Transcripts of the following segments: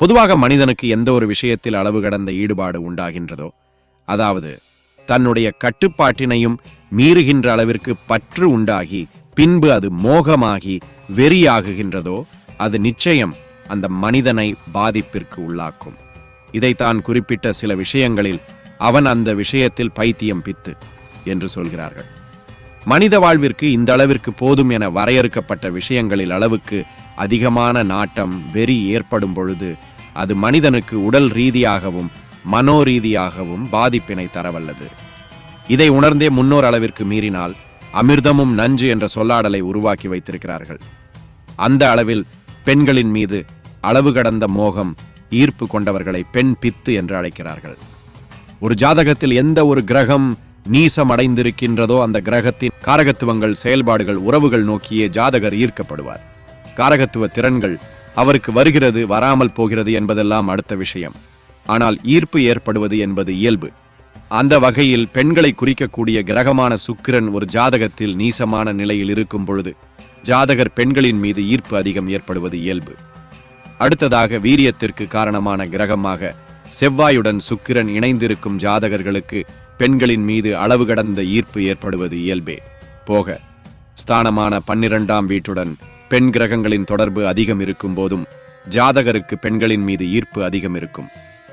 பொதுவாக மனிதனுக்கு எந்த ஒரு விஷயத்தில் அளவு கடந்த ஈடுபாடு உண்டாகின்றதோ அதாவது தன்னுடைய கட்டுப்பாட்டினையும் மீறுகின்ற அளவிற்கு பற்று உண்டாகி பின்பு அது மோகமாகி வெறியாகுகின்றதோ அது நிச்சயம் அந்த மனிதனை பாதிப்பிற்கு உள்ளாக்கும். இதைத்தான் குறிப்பிட்ட சில விஷயங்களில் அவன் அந்த விஷயத்தில் பைத்தியம் பித்து என்று சொல்கிறார்கள். மனித வாழ்விற்கு இந்த அளவிற்கு போதும் என வரையறுக்கப்பட்ட விஷயங்களில் அளவுக்கு அதிகமான நாட்டம் வெறி ஏற்படும் பொழுது அது மனிதனுக்கு உடல் ரீதியாகவும் மனோரீதியாகவும் பாதிப்பினை தரவல்லது. இதை உணர்ந்தே முன்னோர் அளவிற்கு மீறினால் அமிர்தமும் நஞ்சு என்ற சொல்லாடலை உருவாக்கி வைத்திருக்கிறார்கள். அந்த அளவில் பெண்களின் மீது அளவு கடந்த மோகம் ஈர்ப்பு கொண்டவர்களை பெண் பித்து என்று அழைக்கிறார்கள். ஒரு ஜாதகத்தில் எந்த ஒரு கிரகம் நீசம் அடைந்திருக்கின்றதோ அந்த கிரகத்தின் காரகத்துவங்கள் செயல்பாடுகள் உறவுகள் நோக்கியே ஜாதகர் ஈர்க்கப்படுவார். காரகத்துவ திறன்கள் அவருக்கு வருகிறது வராமல் போகிறது என்பதெல்லாம் அடுத்த விஷயம். ஆனால் ஈர்ப்பு ஏற்படுவது என்பது இயல்பு. அந்த வகையில் பெண்களை குறிக்கக்கூடிய கிரகமான சுக்கிரன் ஒரு ஜாதகத்தில் நீசமான நிலையில் இருக்கும் பொழுது ஜாதகர் பெண்களின் மீது ஈர்ப்பு அதிகம் ஏற்படுவது இயல்பு. அடுத்ததாக வீரியத்திற்கு காரணமான கிரகமாக செவ்வாயுடன் சுக்கிரன் இணைந்திருக்கும் ஜாதகர்களுக்கு பெண்களின் மீது அளவு கடந்த ஈர்ப்பு ஏற்படுவது இயல்பே. போக ஸ்தானமான பன்னிரண்டாம் வீட்டுடன் பெண் கிரகங்களின் தொடர்பு அதிகம் இருக்கும் போதும் ஜாதகருக்கு பெண்களின் மீது ஈர்ப்பு அதிகம் இருக்கும்.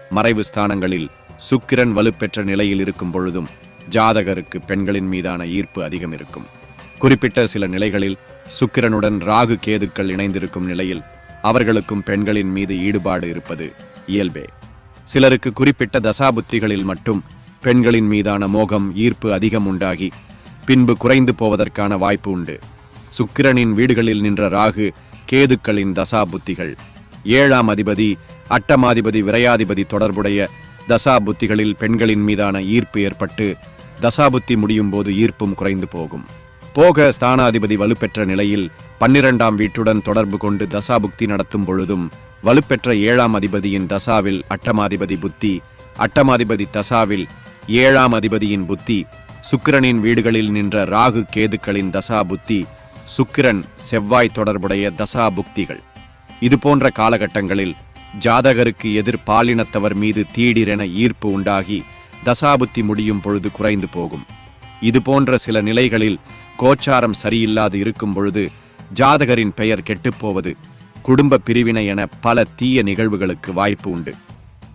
மறைவு ஸ்தானங்களில் சுக்கிரன் வலுப்பெற்ற நிலையில் இருக்கும் பொழுதும் ஜாதகருக்கு பெண்களின் மீதான ஈர்ப்பு அதிகம் இருக்கும். குறிப்பிட்ட சில நிலைகளில் சுக்கிரனுடன் ராகு கேதுக்கள் இணைந்திருக்கும் நிலையில் அவர்களுக்கும் பெண்களின் மீது ஈடுபாடு இருப்பது இயல்பே. சிலருக்கு குறிப்பிட்ட தசாபுத்திகளில் மட்டும் பெண்களின் மீதான மோகம் ஈர்ப்பு அதிகம் உண்டாகி பின்பு குறைந்து போவதற்கான வாய்ப்பு உண்டு. சுக்கிரனின் வீடுகளில் நின்ற ராகு கேதுக்களின் தசா புத்திகள் ஏழாம் அதிபதி அட்டமாதிபதி விரையாதிபதி தொடர்புடைய தசா புத்திகளில் பெண்களின் மீதான ஈர்ப்பு ஏற்பட்டு தசாபுத்தி முடியும் போது ஈர்ப்பும் குறைந்து போகும். போக ஸ்தானாதிபதி வலுப்பெற்ற நிலையில் பன்னிரண்டாம் வீட்டுடன் தொடர்பு கொண்டு தசாபுக்தி நடத்தும் பொழுதும் வலுப்பெற்ற ஏழாம் அதிபதியின் தசாவில் அட்டமாதிபதி புத்தி அட்டமாதிபதி தசாவில் ஏழாம் அதிபதியின் புத்தி சுக்கிரனின் வீடுகளில் நின்ற ராகு கேதுக்களின் தசா புத்தி சுக்கிரன் செவ்வாய் தொடர்புடைய தசா புக்திகள் இது போன்ற காலகட்டங்களில் ஜாதகருக்கு எதிர் பாலினத்தவர் மீது தீடிரென ஈர்ப்பு உண்டாகி தசாபுத்தி முடியும் பொழுது குறைந்து போகும். இது போன்ற சில நிலைகளில் கோச்சாரம் சரியில்லாது இருக்கும் பொழுது ஜாதகரின் பெயர் கெட்டுப்போவது குடும்ப பிரிவினை என பல தீய நிகழ்வுகளுக்கு வாய்ப்பு உண்டு.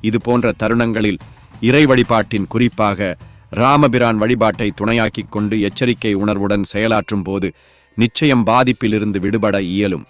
இது போன்ற தருணங்களில் இறை வழிபாட்டின் குறிப்பாக ராமபிரான் வழிபாட்டை துணையாக்கிக் கொண்டு எச்சரிக்கை உணர்வுடன் செயலாற்றும் போது நிச்சயம் பாதிப்பிலிருந்து விடுபட இயலும்.